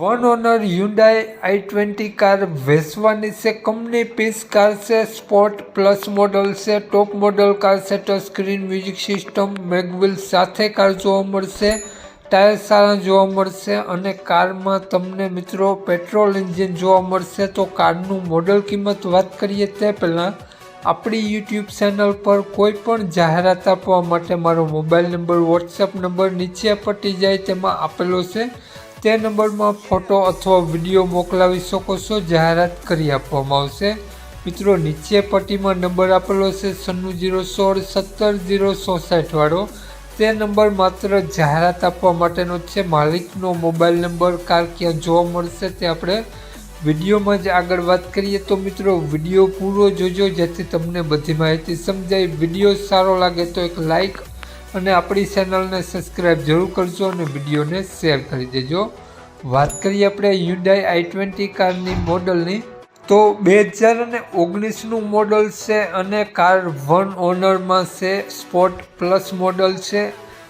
One owner Hyundai i twenty car વેચવાની છે, company piece car છે, સ્પોર્ટ પ્લસ મોડલ છે, ટોપ મોડલ કાર છે, touch screen music system mag wheel સાથે car જોવા મળશે, ટાયર સારા જોવા મળશે અને કારમાં તમને મિત્રો પેટ્રોલ એન્જિન જોવા મળશે. તો કારનું મોડલ કિંમત વાત કરીએ તે પહેલાં આપણી યુટ્યુબ ચેનલ પર કોઈ પણ જાહેરાત આપવા માટે મારો મોબાઈલ નંબર, વોટ્સએપ નંબર નીચે પટી જાય, તેમાં આપેલો છે. તે નંબરમાં ફોટો અથવા વીડિયો મોકલાવી શકો છો, જાહેરાત કરી આપવામાં આવશે. મિત્રો, નીચે પટ્ટીમાં નંબર આપેલો છે, સન્નું જીરો સોળ સત્તર જીરો ચોસાઠવાળો તે નંબર માત્ર જાહેરાત આપવા માટેનો છે. માલિકનો મોબાઈલ નંબર કાર ક્યાં જોવા મળશે તે આપણે વિડીયોમાં જ આગળ વાત કરીએ. તો મિત્રો, વીડિયો પૂરો જોજો, જેથી તમને બધી માહિતી સમજાય. વીડિયો સારો લાગે તો એક લાઈક અને આપણી ચેનલને સબસ્ક્રાઈબ જરૂર કરજો અને વિડીયોને શેર કરી દેજો. વાત કરીએ આપણે યુડાઈ આઈ ટ્વેન્ટી કારની મોડલની તો બે હજાર અને ઓગણીસનું મોડલ છે અને કાર વન ઓનરમાં છે સ્પોર્ટ પ્લસ મોડલ છે.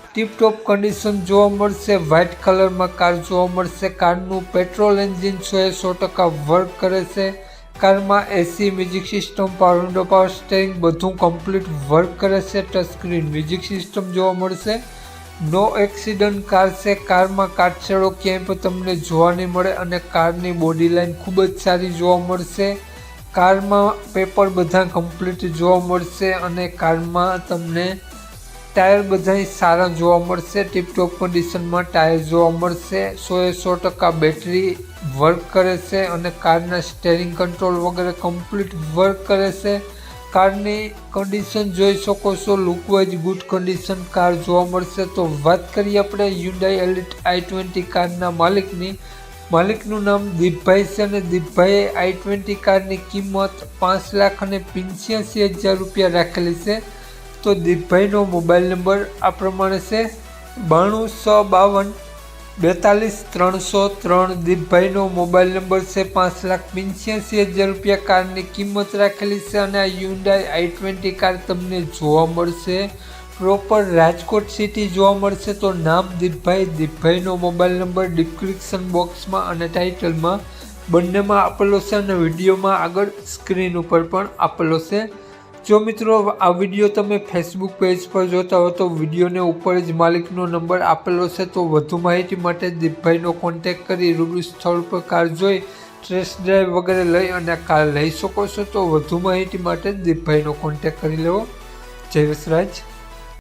ટીપટોપ કન્ડિશન જોવા મળશે વ્હાઇટ કલરમાં કાર જોવા મળશે. કારનું પેટ્રોલ એન્જિન સો એ સો ટકા વર્ક કરે છે. કારમાં AC music system power window power steering બધું કમ્પ્લીટ વર્ક કરે છે ટચ સ્ક્રીન મ્યુઝિક સિસ્ટમ જોવા મળશે. નો એક્સિડન્ટ કાર છે, કારમાં કાટછેડો ક્યાંય પણ તમને જોવા નહીં મળે અને કારની બોડી લાઇન ખૂબ જ સારી જોવા મળશે. કારમાં પેપર બધા કમ્પ્લીટ જોવા મળશે અને કારમાં તમને ટાયર બધા સારા જોવા મળશે, ટીપટોપ કન્ડિશનમાં ટાયર જોવા મળશે, સો એ સો ટકા બેટરી વર્ક કરે છે અને કારના સ્ટેરિંગ કંટ્રોલ વગેરે કમ્પ્લીટ વર્ક કરે છે. કારની કન્ડિશન જોઈ શકો છો લુકવાઇઝ ગુડ કન્ડિશન કાર જોવા મળશે. તો વાત કરીએ આપણે યુન્ડાઈ એલિટ આઈ ટ્વેન્ટી કારના માલિકની. માલિકનું નામ દીપભાઈ છે અને દીપભાઈએ આઈ ટ્વેન્ટી કારની કિંમત પાંચ લાખ અને પંચ્યાસી હજાર રૂપિયા રાખેલી છે. તો દીપભાઈનો મોબાઈલ નંબર આ પ્રમાણે છે બાણું સો બાવન બેતાલીસ ત્રણસો ત્રણ. દીપભાઈનો મોબાઈલ નંબર છે પાંચ લાખ પંચ્યાસી હજાર રૂપિયા. કારની કિંમત રાખેલી છે અને આ યુન્ડાઈ આઈ ટ્વેન્ટી કાર તમને જોવા મળશે. પ્રોપર રાજકોટ સિટી જોવા મળશે તો નામ દીપભાઈ. દીપભાઈનો મોબાઈલ નંબર ડિસ્ક્રિપ્શન બોક્સમાં અને ટાઇટલમાં બંનેમાં આપેલો છે અને વિડીયોમાં આગળ સ્ક્રીન ઉપર પણ આપેલો છે. જો મિત્રો, આ વીડિયો તમે ફેસબુક પેજ પર જોતા હો તો વિડીયોને ઉપર જ માલિકનો નંબર આપેલો છે, તો વધુ માહિતી માટે દીપભાઈનો કોન્ટેક કરી રૂબરૂ સ્થળ પર કાર જોઈ ટેસ્ટ ડ્રાઈવ વગેરે લઈ અને કાર લઈ શકો છો. તો વધુ માહિતી માટે દીપભાઈનો કોન્ટેક કરી લેવો. જય વસરાજ.